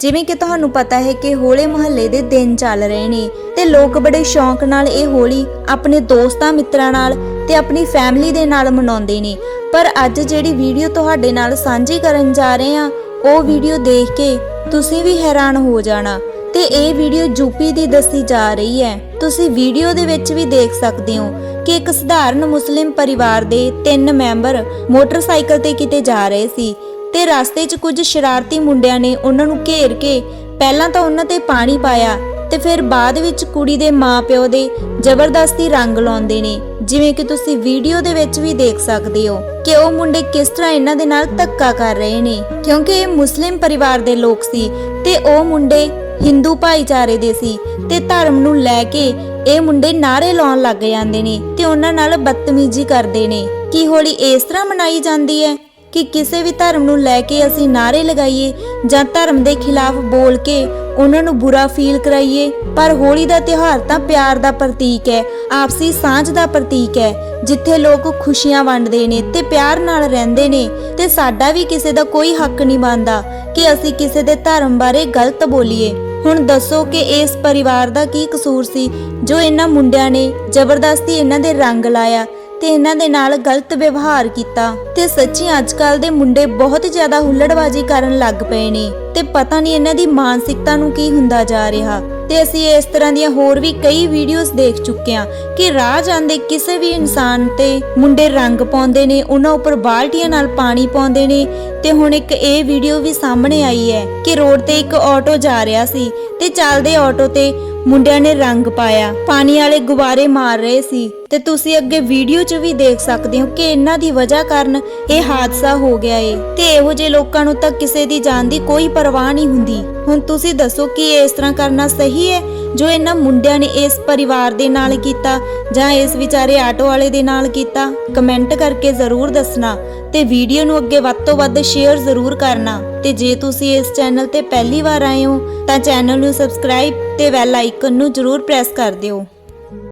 ਜਿਵੇਂ ਕਿ ਤੁਹਾਨੂੰ ਪਤਾ ਹੈ ਕਿ ਹੋਲੇ ਮਹੱਲੇ ਦੇ ਦਿਨ ਚੱਲ ਰਹੇ ਨੇ ਤੇ ਲੋਕ ਬੜੇ ਸ਼ੌਂਕ ਨਾਲ ਇਹ ਹੋਲੀ ਆਪਣੇ ਦੋਸਤਾਂ ਮਿੱਤਰਾਂ ਨਾਲ ਤੇ ਆਪਣੀ ਫੈਮਿਲੀ ਦੇ ਨਾਲ ਮਨਾਉਂਦੇ ਨੇ। ਪਰ ਅੱਜ ਜਿਹੜੀ ਵੀਡੀਓ ਤੁਹਾਡੇ ਨਾਲ ਸਾਂਝੀ ਕਰਨ ਜਾ ਰਹੇ ਹਾਂ, ਉਹ ਵੀਡੀਓ ਦੇਖ ਕੇ ਤੁਸੀਂ ਵੀ ਹੈਰਾਨ ਹੋ ਜਾਣਾ ਤੇ ਇਹ ਵੀਡੀਓ ਯੂਪੀ ਦੀ ਦੱਸੀ ਜਾ ਰਹੀ ਹੈ। ਤੁਸੀਂ ਵੀਡੀਓ ਦੇ ਵਿੱਚ ਵੀ ਦੇਖ ਸਕਦੇ ਹੋ ਕਿ ਇੱਕ ਸਧਾਰਨ ਮੁਸਲਿਮ ਪਰਿਵਾਰ ਦੇ ਤਿੰਨ ਮੈਂਬਰ ਮੋਟਰਸਾਈਕਲ ਤੇ ਕਿਤੇ ਜਾ ਰਹੇ ਸੀ। ਤੇ ਰਸਤੇ 'ਚ ਕੁਝ ਸ਼ਰਾਰਤੀ ਮੁੰਡਿਆਂ ਨੇ ਉਹਨਾਂ ਨੂੰ ਘੇਰ ਕੇ ਪਹਿਲਾਂ ਤਾਂ ਉਹਨਾਂ ਤੇ ਪਾਣੀ ਪਾਇਆ ਤੇ ਫਿਰ ਬਾਅਦ ਵਿੱਚ ਕੁੜੀ ਦੇ ਮਾਪਿਓ ਦੇ ਜ਼ਬਰਦਸਤੀ ਰੰਗ ਲਾਉਂਦੇ ਨੇ। ਜਿਵੇਂ ਕਿ ਤੁਸੀਂ ਵੀਡੀਓ ਦੇ ਵਿੱਚ ਵੀ ਦੇਖ ਸਕਦੇ ਹੋ ਕਿ ਉਹ ਮੁੰਡੇ ਕਿਸ ਤਰ੍ਹਾਂ ਇਹਨਾਂ ਦੇ ਨਾਲ ਧੱਕਾ ਕਰ ਰਹੇ ਨੇ। ਕਿਉਂਕਿ ਇਹ ਮੁਸਲਿਮ ਪਰਿਵਾਰ ਦੇ ਲੋਕ ਸੀ ਤੇ ਉਹ ਮੁੰਡੇ ਹਿੰਦੂ ਭਾਈਚਾਰੇ ਦੇ ਸੀ ਤੇ ਧਰਮ ਨੂੰ ਲੈ ਕੇ ਇਹ ਮੁੰਡੇ ਨਾਰੇ ਲਾਉਣ ਲੱਗ ਜਾਂਦੇ ਨੇ ਤੇ ਉਹਨਾਂ ਨਾਲ ਬਦਤਮੀਜ਼ੀ ਕਰਦੇ ਨੇ। ਕੀ ਹੋਲੀ ਇਸ ਤਰ੍ਹਾਂ ਮਨਾਈ ਜਾਂਦੀ ਹੈ? ਕਿ ਕਿਸੇ ਵੀ ਧਰਮ ਨੂੰ ਲੈ ਕੇ ਅਸੀਂ ਨਾਰੇ ਲਗਾਈਏ ਜਾਂ ਧਰਮ ਦੇ ਖਿਲਾਫ ਬੋਲ ਕੇ ਉਹਨਾਂ ਨੂੰ ਬੁਰਾ ਫੀਲ ਕਰਾਈਏ, ਪਰ ਹੋਲੀ ਦਾ ਤਿਉਹਾਰ ਤਾਂ ਪਿਆਰ ਦਾ ਪ੍ਰਤੀਕ ਹੈ, ਆਪਸੀ ਸਾਂਝ ਦਾ ਪ੍ਰਤੀਕ ਹੈ, ਜਿੱਥੇ ਲੋਕ ਖੁਸ਼ੀਆਂ ਵੰਡਦੇ ਨੇ ਤੇ ਪਿਆਰ ਨਾਲ ਰਹਿੰਦੇ ਨੇ, ਤੇ ਸਾਡਾ ਵੀ ਕਿਸੇ ਦਾ ਕੋਈ ਹੱਕ ਨਹੀਂ ਬਣਦਾ ਕਿ ਅਸੀਂ ਕਿਸੇ ਦੇ ਧਰਮ ਬਾਰੇ ਗਲਤ ਬੋਲੀਏ। ਹੁਣ ਦੱਸੋ ਕਿ ਇਸ ਪਰਿਵਾਰ ਦਾ ਕੀ ਕਸੂਰ ਸੀ ਜੋ ਇਹਨਾਂ ਮੁੰਡਿਆਂ ਨੇ ਜ਼ਬਰਦਸਤੀ ਇਹਨਾਂ ਦੇ ਰੰਗ ਲਾਇਆ ਤੇ ਇਹਨਾਂ ਦੇ ਨਾਲ ਗਲਤ ਵਿਵਹਾਰ ਕੀਤਾ ਤੇ ਸੱਚੀ ਅੱਜਕੱਲ ਦੇ ਮੁੰਡੇ ਬਹੁਤ ਜ਼ਿਆਦਾ ਹੁੱਲੜਬਾਜ਼ੀ ਕਰਨ ਲੱਗ ਪਏ ਨੇ ਤੇ ਪਤਾ ਨਹੀਂ ਇਹਨਾਂ ਦੀ ਮਾਨਸਿਕਤਾ ਨੂੰ ਕੀ ਹੁੰਦਾ ਜਾ ਰਿਹਾ। ਤੇ ਅਸੀਂ ਇਸ ਤਰ੍ਹਾਂ ਦੀਆਂ ਹੋਰ ਵੀ ਕਈ ਵੀਡੀਓਜ਼ ਦੇਖ ਚੁੱਕੇ ਹਾਂ ਕਿ ਰਾਹ ਜਾਂਦੇ ਕਿਸੇ ਵੀ ਇਨਸਾਨ ਤੇ ਮੁੰਡੇ ਰੰਗ ਪਾਉਂਦੇ ਨੇ, ਉਹਨਾਂ ਉੱਪਰ ਬਾਲਟੀਆਂ ਨਾਲ ਪਾਣੀ ਪਾਉਂਦੇ ਨੇ ਤੇ ਹੁਣ ਇੱਕ ਇਹ ਵੀਡੀਓ ਵੀ ਸਾਹਮਣੇ ਆਈ ਹੈ ਕਿ ਰੋਡ ਤੇ ਇੱਕ ਆਟੋ ਜਾ ਰਿਹਾ ਸੀ ਤੇ ਚੱਲਦੇ ਆਟੋ ਤੇ ਮੁੰਡਿਆਂ ਨੇ ਰੰਗ ਪਾਇਆ, ਪਾਣੀ ਵਾਲੇ ਗੁਬਾਰੇ ਮਾਰ ਰਹੇ ਸੀ ਤੇ ਤੁਸੀਂ ਅੱਗੇ ਵੀਡੀਓ 'ਚ ਵੀ ਦੇਖ ਸਕਦੇ ਹੋ ਕਿ ਇਹਨਾਂ ਦੀ ਵਜ੍ਹਾ ਕਾਰਨ ਇਹ ਹਾਦਸਾ ਹੋ ਗਿਆ ਏ। ਤੇ ਇਹੋ ਜਿਹੇ ਲੋਕਾਂ ਨੂੰ ਤਾਂ ਕਿਸੇ ਦੀ ਜਾਨ ਦੀ ਕੋਈ ਪਰਵਾਹ ਨਹੀਂ ਹੁੰਦੀ। ਹੁਣ ਤੁਸੀਂ ਦੱਸੋ ਕਿ ਇਸ ਤਰ੍ਹਾਂ ਕਰਨਾ ਸਹੀ ਹੈ ਜੋ ਇਹਨਾਂ ਮੁੰਡਿਆਂ ਨੇ ਇਸ ਪਰਿਵਾਰ ਦੇ ਨਾਲ ਕੀਤਾ ਜਾਂ ਇਸ ਵਿਚਾਰੇ ਆਟੋ ਵਾਲੇ ਦੇ ਨਾਲ ਕੀਤਾ? ਕਮੈਂਟ ਕਰਕੇ ਜ਼ਰੂਰ ਦੱਸਣਾ ਤੇ ਵੀਡੀਓ ਨੂੰ ਅੱਗੇ ਵੱਧ ਤੋਂ ਵੱਧ ਸ਼ੇਅਰ ਜ਼ਰੂਰ ਕਰਨਾ। ਤੇ ਜੇ ਤੁਸੀਂ ਇਸ ਚੈਨਲ ਤੇ ਪਹਿਲੀ ਵਾਰ ਆਏ ਹੋ, ਤਾਂ ਚੈਨਲ ਨੂੰ ਸਬਸਕ੍ਰਾਈਬ ਤੇ ਬੈਲ ਆਈਕਨ ਨੂੰ ਜ਼ਰੂਰ ਪ੍ਰੈਸ ਕਰ ਦਿਓ।